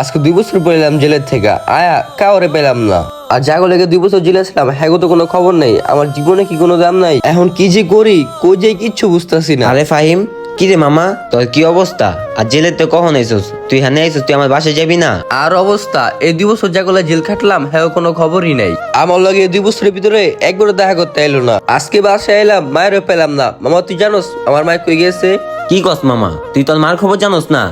আজকে দুই বছর পেলাম জেলের থেকে। আয়া কাউরে পেলাম না। আর যাগো লেগে দুই বছর জেলে ছিলাম হ্যাঁ তো কোনো খবর নেই। আমার জীবনে কি কোনো দাম নাই? এখন কি যে করি কই যে কিচ্ছু বুঝতেছি না। আরে ফাহিম কি রে মামা তোর কি অবস্থা? আর জেলের তো কখন আইসস? তুই হানে আইসস তুই আমার বাসায় যাবি না? আর অবস্থা এই দুই বছর যাগুলা জেল খাটলাম হ্যাঁ কোনো খবরই নাই। আমার লগে এই দুই বছরের ভিতরে একবার দেখা করতে এলো না। আজকে বাসায় এলাম মায়েরও পেলাম না। মামা তুই জানোস আমার মায়ের কই গেছে কি কস মামা তুই তোর মার খবর জানোস না?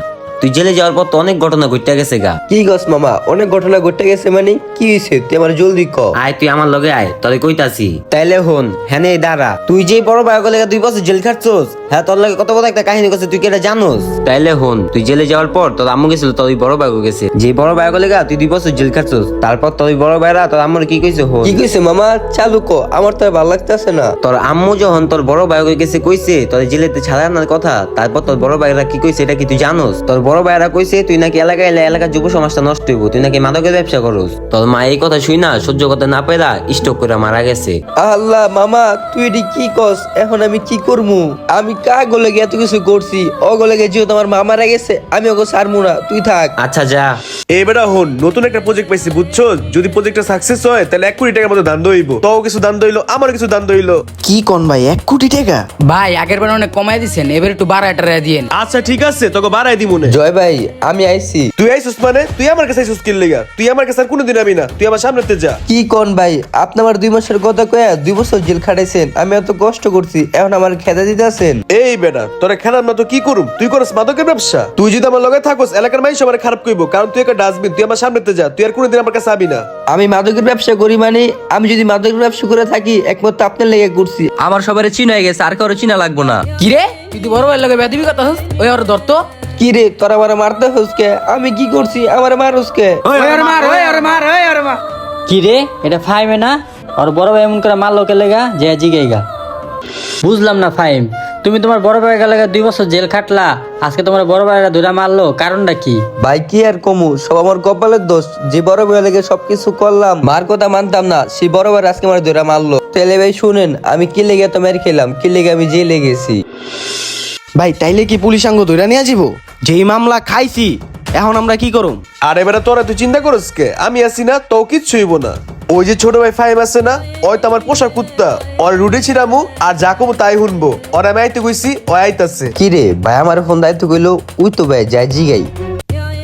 তুই জেলে যাওয়ার পর তো অনেক ঘটনা ঘটতে গেছে গা। কি গছ মামা? অনেক ঘটনা ঘটে গেছে মানে? কি হয়েছে তুই আমার জলদি ক। আয় তুই আমার লগে আয় তোরে কইতাছি। তাইলে হন হ্যাঁ দাঁড়া। তুই যে বড় ভাই গলে দুই বছর জেল খাটছস হ্যাঁ তোর লগে কত বড় একটা কাহিনী করছে তুই কি এটা জানোস? তাইলে হন তুই জেলে যাওয়ার পর তোর আম্মু গেছিল তোর ওই বড় ভাই গেছে। যে বড় ভাই গলে তুই দুই বছর জেল খাটছস তারপর তোর ওই বড় ভাইরা তোর আম্মুর কি কইছে হন? কি কইছে মামা? চালু ক আমার তো ভালো লাগতেছে না। তোর আম্মু যখন তোর বড় ভাই গেছে কইছে তোর জেলেতে ছাড়ানোর কথা তারপর তোর বড় ভাইরা কি কইছে এটা কি তুই জানোস? তোর বড় ভাইরা কইছে তুই নাকি এলাকায় এলে এলাকার যুব সমাজটা নষ্ট হইব তুই নাকি মাদকের ব্যবসা করস? তোর মা এই কথা শুই না সহ্য করতে না পেরা স্টক করে মারা গেছে। আল্লাহ মামা তুই এটি কি কস? এখন আমি কি করমু? আমি কা গলে গিয়ে এত কিছু করছি? ও গলে গিয়ে যেহেতু আমার মা মারা গেছে আমি ওকে সারমু না। তুই থাক। আচ্ছা যা। এবারে হন নতুন একটা প্রজেক্ট পাইছি বুঝছ? যদি প্রজেক্টটা সাকসেস হয় তাহলে এক কোটি টাকার মতো দান দইব। তোও কিছু দান দইলো আমার কিছু দান দইলো। কি কোন ভাই এক কোটি টাকা? ভাই আগের বার অনেক কমাই দিছেন এবার একটু বারো টাকা দিয়েন। আচ্ছা ঠিক আছে তোকে বাড়াই দি মনে জয় ভাই আমি আইছি। তুই আইসুস মানে? তুই আমার কাছে আইসুস কিল লেগা? তুই আমার কাছে আর কোনোদিন আবি না। তুই আমার সামনেতে যা। কি কোন ভাই আপনি আমার দুই মাসের কথা কয়া দুই বছর জেল খাটাইছেন। আমি এত কষ্ট করছি এখন আমার খেদা দিতে আছেন? এই বেটা তোরা খেলার না তো কি করুম? তুই করস মাদকের ব্যবসা? তুই যদি আমার লগে থাকোস এলাকার মানুষ আমার খারাপ কইব কারণ তুই একটা ডাস্টবিন তুই আমার সামনেতে যা তুই আর কোনোদিন আমার কাছে আবি না। আমি মাদকের ব্যবসা করি মানে আমি যদি মাদকের ব্যবসা করে থাকি একমাত্র আপনার লেগে করছি। আমার সবার চিনা হয়ে গেছে আর কারও চিনা লাগবো না। কি রে তুই তো বড় ভাই লাগে বেদিবি কথা ওই আর ধরতো? কি রে তোরা আমার মারতে হসকে? আমি কি করছি? আমার মার ওই আর মার ওই আর মার কি রে এটা ফাইমে না? আর বড় ভাই এমন করে মারলো কে লেগা? যে জিগেগা বুঝলাম না ফাইম তুমি তোমার বড় ভাই লেগা দুই বছর জেল খাটলা? আজকে তোমার বড় ভাইরা দুরা মারলো কারণটা কি? ভাই কি আর কমু? সব আমার কপালের দোষ। যে বড় ভাই লেগে সবকিছু করলাম মার কথা মানতাম না সেই বড় ভাই আজকে আমার ধরে মারলো। তাহলে ভাই শুনেন আমি কি লেগে তো মেরে খেলাম? কি লেগে আমি জেলে গেছি? ভাই তাইলে কি পুলিশ আঙ্গ ধরে নিয়ে যাব যেই মামলা খাইছি এখন আমরা কি করুম? আর এবারে তোরা তুই চিন্তা করিস কে? আমি আছি না তো কিচ্ছু হইব না। ওই যে ছোট ভাই ফাইম আছে না ওই তো আমার পোষা কুত্তা। ওর রুডে ছিলামু আর যা কমু তাই শুনব ওর আমি আইতে কইছি ও আইতাছে। কি রে ভাই আমার ফোন দায়িত্ব কইলো ওই তো ভাই যাই জিগাই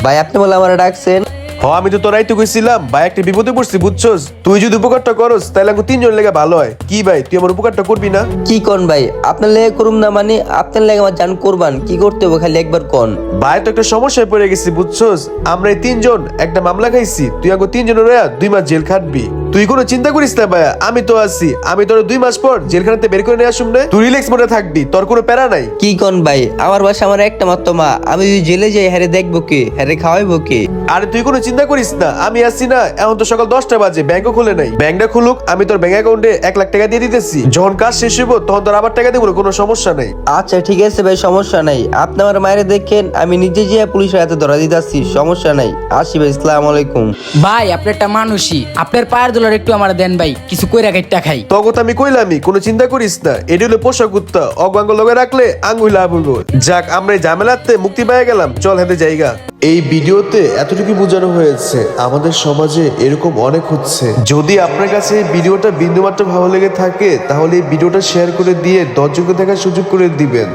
ভাই আপনি বলে আমার ডাকছেন? হ আমি তো তোরাই তো কইছিলাম ভাই একটা বিপদে পড়ছি বুঝছস? তুই যদি উপকারটা করস তাহলে আমি তিনজন লেগে ভালো হয়। কি ভাই তুই আমার উপকারটা করবি না? কি কন ভাই? আপনার লেগে করুম না মানে আপনার লেগে আমার জান করবান। কি করতে হবে খালি একবার কন? ভাই তো একটা সমস্যায় পড়ে গেছি বুঝছস? আমরা এই তিনজন একটা মামলা খাইছি তুই আগে তিনজন রয়া দুই মাস জেল খাটবি। তুই কোনো চিন্তা করিস না ভাইয়া আমি তো আছি। আমি তোর দুই মাস পর জেলখানাতে বের করে নিয়ে আসুম রে তুই রিল্যাক্স মোডে থাকবি তোর কোনো প্যারা নাই। কি কোন ভাই আমার বাসা আমার একটা মাত্র মা আমি যদি জেলে যাই হ্যারে দেখব কে হ্যারে খাওয়াইবো কে? আরে তুই কোনো চিন্তা করিস না আমি আসছি না এখন তো সকাল দশটা বাজে ব্যাংকও খুলে নাই। ব্যাংকটা খুলুক আমি তোর ব্যাংক অ্যাকাউন্টে এক লাখ টাকা দিয়ে দিতেছি। যখন কাজ শেষ হইব তখন তোর আবার টাকা দেবো কোনো সমস্যা নাই। আচ্ছা ঠিক আছে ভাই সমস্যা নাই। আপনি আমার মায়ের দেখেন আমি নিজে যেয়ে পুলিশের হাতে ধরা দিতে আসছি সমস্যা নাই। আসি ভাই ইসলাম আলাইকুম। ভাই আপনি একটা মানুষই আপনার পায়ের দোলার একটু আমার দেন ভাই কিছু কইরা কাইটটা খাই। তখন তো আমি কইলামই কোনো চিন্তা করিস না। এটি হলো পোষা কুত্তা অগাঙ্গ লগে রাখলে আঙ্গুল লাভ হইব। যাক আমরা এই ঝামেলাতে মুক্তি পেয়ে গেলাম। চল হাতে জায়গা এই ভিডিওতে এতটুকু বোঝানো হয়েছে আমাদের সমাজে এরকম অনেক হচ্ছে। যদি আপনার কাছে এই ভিডিওটা বিন্দুমাত্র ভালো লেগে থাকে তাহলে এই ভিডিওটা শেয়ার করে দিয়ে দশজনকে দেখার সুযোগ করে দিবেন।